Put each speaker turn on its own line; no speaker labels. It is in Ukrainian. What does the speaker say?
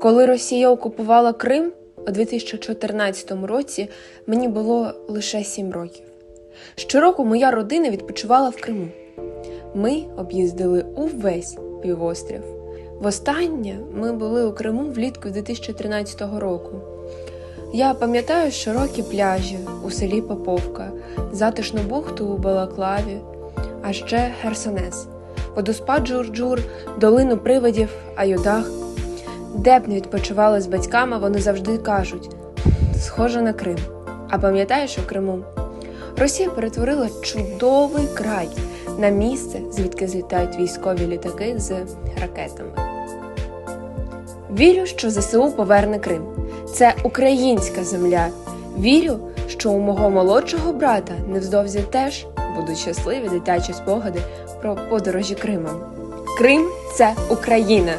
Коли Росія окупувала Крим у 2014 році, мені було лише 7 років. Щороку моя родина відпочивала в Криму. Ми об'їздили увесь півострів. Востаннє ми були у Криму влітку 2013 року. Я пам'ятаю широкі пляжі у селі Поповка, затишну бухту у Балаклаві, а ще Херсонес, водоспад Джур-Джур, долину привидів, Аюдах. Де б не відпочивали з батьками, вони завжди кажуть: схоже на Крим. А пам'ятаєш у Криму? Росія перетворила чудовий край на місце, звідки злітають військові літаки з ракетами. Вірю, що ЗСУ поверне Крим. Це українська земля. Вірю, що у мого молодшого брата невдовзі теж будуть щасливі дитячі спогади про подорожі Кримом. Крим це Україна.